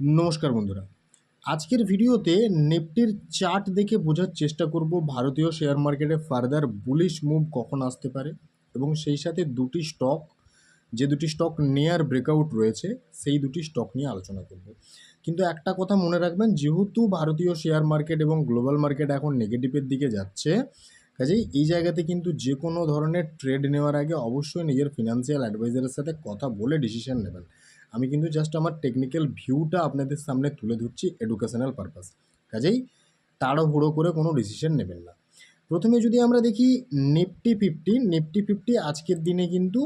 নমস্কার বন্ধুরা। আজকের ভিডিওতে নেফটির চার্ট দেখে বোঝার চেষ্টা করব ভারতীয় শেয়ার মার্কেটে ফার্দার বুলিশ মুভ কখন আসতে পারে এবং সেই সাথে দুটি স্টক, যে দুটি স্টক নেয়ার ব্রেকআউট রয়েছে, সেই দুটি স্টক নিয়ে আলোচনা করব। কিন্তু একটা কথা মনে রাখবেন, যেহেতু ভারতীয় শেয়ার মার্কেট এবং গ্লোবাল মার্কেট এখন নেগেটিভের দিকে যাচ্ছে, কাজেই এই জায়গাতে কিন্তু যে কোনো ধরনের ট্রেড নেওয়ার আগে অবশ্যই নিজের ফিনান্সিয়াল অ্যাডভাইজারের সাথে কথা বলে ডিসিশন নেবেন। আমি কিন্তু জাস্ট আমার টেকনিক্যাল ভিউটা আপনাদের সামনে তুলে ধরছি এডুকেশনাল পারপাস কাজেই তাড়াহুড়ো করে কোনো ডিসিশন নেবেন না। প্রথমে যদি আমরা দেখি নিফটি ফিফটি নিফটি ফিফটি আজকের দিনে কিন্তু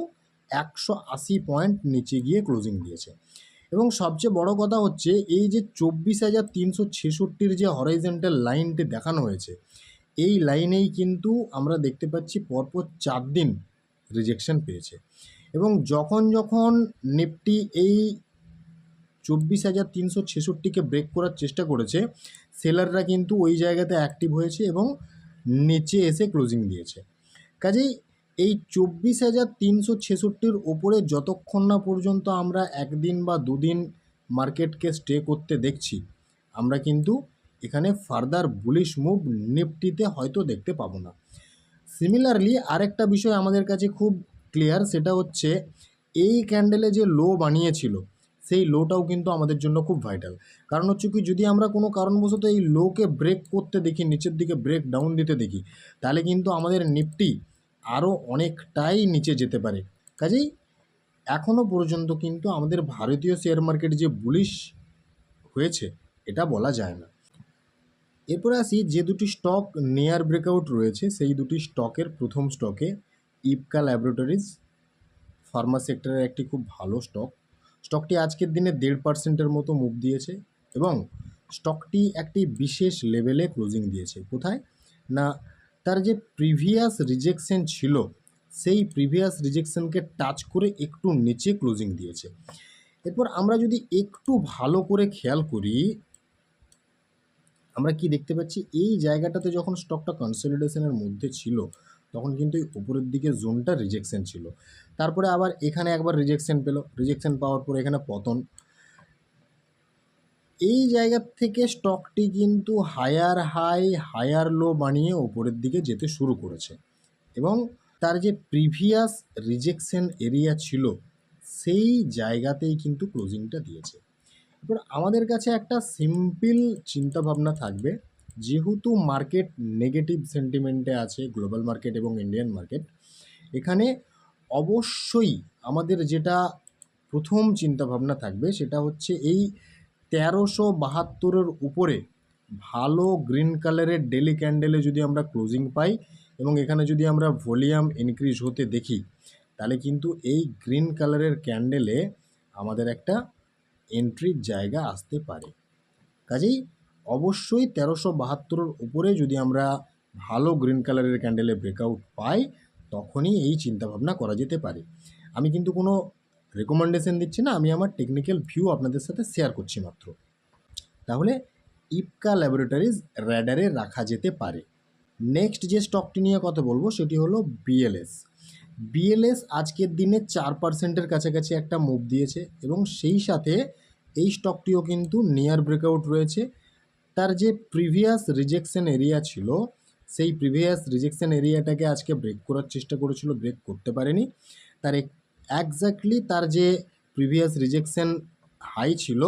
একশো আশি পয়েন্ট নিচে গিয়ে ক্লোজিং দিয়েছে। এবং সবচেয়ে বড় কথা হচ্ছে এই যে চব্বিশ হাজার তিনশো ছেষট্টির যে হরাইজেন্টাল লাইনটি দেখানো হয়েছে, এই লাইনেই কিন্তু আমরা দেখতে পাচ্ছি পরপর চার দিন রিজেকশন পেয়েছে। এবং যখন যখন নিফটি এই চব্বিশ হাজার তিনশো ছেষট্টিকে ব্রেক করার চেষ্টা করেছে সেলাররা কিন্তু ওই জায়গাতে অ্যাক্টিভ হয়েছে এবং নিচে এসে ক্লোজিং দিয়েছে। কাজেই এই চব্বিশ হাজার তিনশো ছেষট্টির ওপরে যতক্ষণ না পর্যন্ত আমরা একদিন বা দুদিন মার্কেটকে স্টে করতে দেখছি, আমরা কিন্তু এখানে ফার্দার বুলিশ মুভ নিফটিতে হয়তো দেখতে পাবো না। সিমিলারলি আরেকটা বিষয় আমাদের কাছে খুব ক্লিয়ার সেটা হচ্ছে এই ক্যান্ডেলে যে লো বানিয়েছিল, সেই লোটাও কিন্তু আমাদের জন্য খুব ভাইটাল কারণ হচ্ছে কি, যদি আমরা কোনো কারণবশত এই লোকে ব্রেক করতে দেখি, নিচের দিকে ব্রেক ডাউন দিতে দেখি, তাহলে কিন্তু আমাদের নিফটি আরও অনেকটাই নিচে যেতে পারে। কাজেই এখনও পর্যন্ত কিন্তু আমাদের ভারতীয় শেয়ার মার্কেট যে বুলিশ হয়েছে, এটা বলা যায় না। এরপরে আসি, যে দুটি স্টক নেয়ার ব্রেকআউট রয়েছে, সেই দুটি স্টকের প্রথম স্টকে ইপকা ল্যাবরেটরিজ ফার্মা সেক্টরের একটি খুব ভালো স্টক। স্টকটি আজকের দিনে দেড় পার্সেন্টের মতো মুভ দিয়েছে এবং স্টকটি একটি বিশেষ লেভেলে ক্লোজিং দিয়েছে। কোথায়? না, তার যে প্রিভিয়াস রিজেকশন ছিল, সেই প্রিভিয়াস রিজেকশনকে টাচ করে একটু নিচে ক্লোজিং দিয়েছে। এরপর আমরা যদি একটু ভালো করে খেয়াল করি, আমরা কি দেখতে পাচ্ছি? এই জায়গাটাতে যখন স্টকটা কনসলিডেশনের মধ্যে ছিল তখন কিন্তু উপরের দিকে জোনটা রিজেকশন ছিল। তারপরে আবার এখানে একবার রিজেকশন পেল। রিজেকশন পাওয়ার পর এখানে পতন। এই জায়গা থেকে স্টকটি কিন্তু হায়ার হাই হায়ার লো বানিয়ে ওপরের দিকে যেতে শুরু করেছে। এবং তার যে প্রিভিয়াস রিজেকশন এরিয়া ছিল, সেই জায়গাতেই কিন্তু ক্লোজিংটা দিয়েছে। এবার আমাদের কাছে একটা সিম্পল চিন্তাভাবনা থাকবে। যেহেতু মার্কেট নেগেটিভ সেন্টিমেন্টে আছে, গ্লোবাল মার্কেট এবং ইন্ডিয়ান মার্কেট, এখানে অবশ্যই আমাদের যেটা প্রথম চিন্তাভাবনা থাকবে সেটা হচ্ছে এই তেরোশো বাহাত্তরের উপরে ভালো গ্রিন কালারের ডেলি ক্যান্ডেলে যদি আমরা ক্লোজিং পাই এবং এখানে যদি আমরা ভলিউম ইনক্রিজ হতে দেখি, তাহলে কিন্তু এই গ্রিন কালারের ক্যান্ডেলে আমাদের একটা এন্ট্রির জায়গা আসতে পারে। কাজেই অবশ্যই তেরোশো বাহাত্তরের উপরে যদি আমরা ভালো গ্রিন কালারের ক্যান্ডেলে ব্রেকআউট পাই, তখনই এই চিন্তাভাবনা করা যেতে পারে। আমি কিন্তু কোনো রেকমেন্ডেশন দিচ্ছি না, আমি আমার টেকনিক্যাল ভিউ আপনাদের সাথে শেয়ার করছি মাত্র। তাহলে ইপকা ল্যাবরেটরিজ র্যাডারে রাখা যেতে পারে। নেক্সট যে স্টকটি নিয়ে কথা বলব, সেটি হলো বিএলএস বিএলএস আজকের দিনে চার পার্সেন্টের কাছাকাছি একটা মুভ দিয়েছে এবং সেই সাথে এই স্টকটিও কিন্তু নিয়ার ব্রেকআউট রয়েছে। তার যে প্রিভিয়াস রিজেকশন এরিয়া ছিল, সেই প্রিভিয়াস রিজেকশন এরিয়াটাকে আজকে ব্রেক করার চেষ্টা করেছিল ব্রেক করতে পারেনি। তার একজাক্টলি তার যে প্রিভিয়াস রিজেকশন হাই ছিল,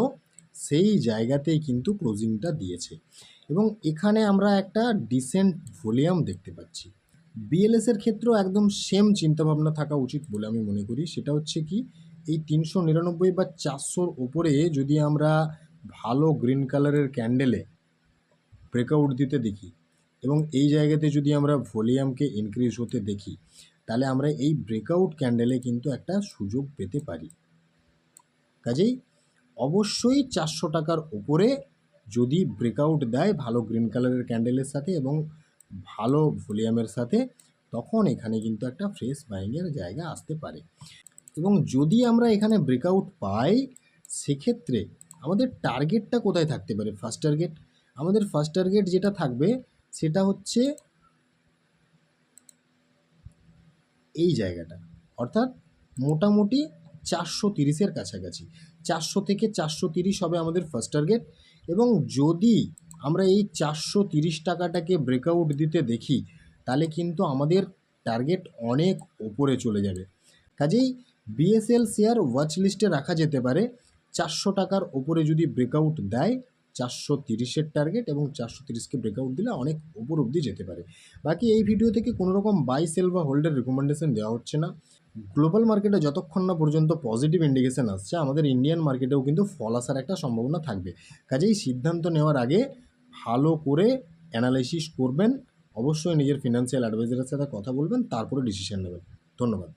সেই জায়গাতেই কিন্তু ক্লোজিংটা দিয়েছে। এবং এখানে আমরা একটা ডিসেন্ট ভলিউম দেখতে পাচ্ছি। বিএলএস এর ক্ষেত্রেও একদম সেম চিন্তাভাবনা থাকা উচিত বলে আমি মনে করি। সেটা হচ্ছে কি, এই তিনশো নিরানব্বই বা চারশোর ওপরে যদি আমরা ভালো গ্রিন কালারের ক্যান্ডেলে ব্রেকআউট দিতে দেখি। এবং এই জায়গাতে যদি আমরা ভলিউমকে ইনক্রিজ হতে দেখি, তাহলে আমরা এই ব্রেকআউট ক্যান্ডেলে কিন্তু একটা সুযোগ পেতে পারি। কাজেই অবশ্যই চারশো টাকার উপরে যদি ব্রেকআউট দেয় ভালো গ্রিন কালারের ক্যান্ডেলের সাথে এবং ভালো ভলিউমের সাথে, তখন এখানে কিন্তু একটা ফ্রেশ বাইংয়ের জায়গা আসতে পারে। এবং যদি আমরা এখানে ব্রেকআউট পাই, সেক্ষেত্রে আমাদের টার্গেটটা কোথায় থাকতে পারে? ফার্স্ট টার্গেট আমাদের ফার্স্ট টার্গেট যেটা থাকবে, সেটা হচ্ছে এই জায়গাটা। অর্থাৎ মোটামুটি চারশো তিরিশের কাছাকাছি। চারশো থেকে চারশো তিরিশ হবে আমাদের ফার্স্ট টার্গেট এবং যদি আমরা এই চারশো তিরিশ টাকাটাকে ব্রেকআউট দিতে দেখি, তাহলে কিন্তু আমাদের টার্গেট অনেক ওপরে চলে যাবে। কাজেই বিএসএল শেয়ার ওয়াচ লিস্টে রাখা যেতে পারে। চারশো টাকার ওপরে যদি ব্রেকআউট দেয় চারশো তিরিশের টার্গেট এবং চারশো তিরিশকে ব্রেকআউট দিলে অনেক ওপর অবধি যেতে পারে। বাকি এই ভিডিও থেকে কোনো রকম বাই সেল বা হোল্ডের রেকমেন্ডেশন দেওয়া হচ্ছে না। গ্লোবাল মার্কেটে যতক্ষণ না পর্যন্ত পজিটিভ ইন্ডিকেশন আসছে, আমাদের ইন্ডিয়ান মার্কেটেও কিন্তু ফল আসার একটা সম্ভাবনা থাকবে। কাজেই সিদ্ধান্ত নেওয়ার আগে ভালো করে অ্যানালাইসিস করবেন, অবশ্যই নিজের ফিনান্সিয়াল অ্যাডভাইজারের সাথে কথা বলবেন, তারপরে ডিসিশন নেবেন। ধন্যবাদ।